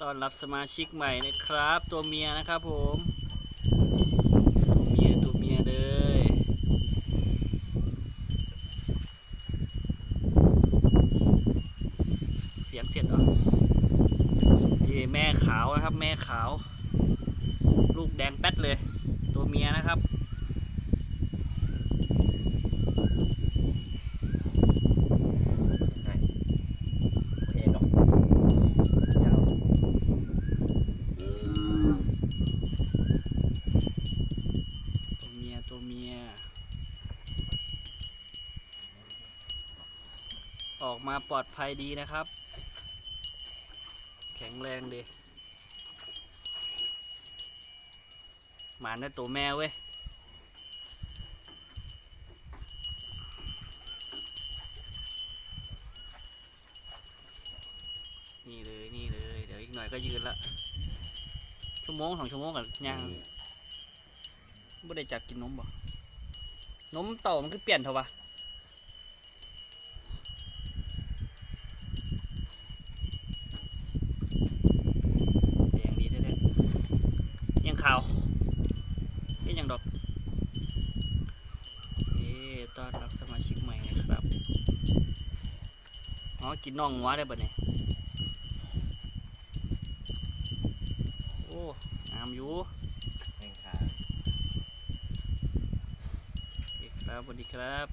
ต้อนรับสมาชิกใหม่นะครับ ตัวเมียนะครับผมเมียตัวเมียเลยเสียงเสร็จเหรอนี่แม่ขาวนะครับ แม่ขาว ลูกแดงแป๊ดเลย ตัวเมียนะครับ ให้เองหรอกยาว ตัวเมียตัวเมีย ออกมาปลอดภัยดีนะครับ แข็งแรงดีหมาได้ตัวแม่เว้ยนี่เลยนี่เลยเดี๋ยวอีกหน่อยก็ยืนละชั่วโมงสองชั่วโมงกันยังบ่ได้จับกินนมบ่นมเต่ามันคือเปลี่ยนเถอะวะแดงดีแท้ๆยัง ขาวเอ๊ยยังดอกเอ๊ะต้อนรับสมาชิกใหม่นะครับอ๋อกินน่องวัวได้ปะเนี่ยโอ้งามอยู่แข้งขาโอเคครับสวัสดีครับ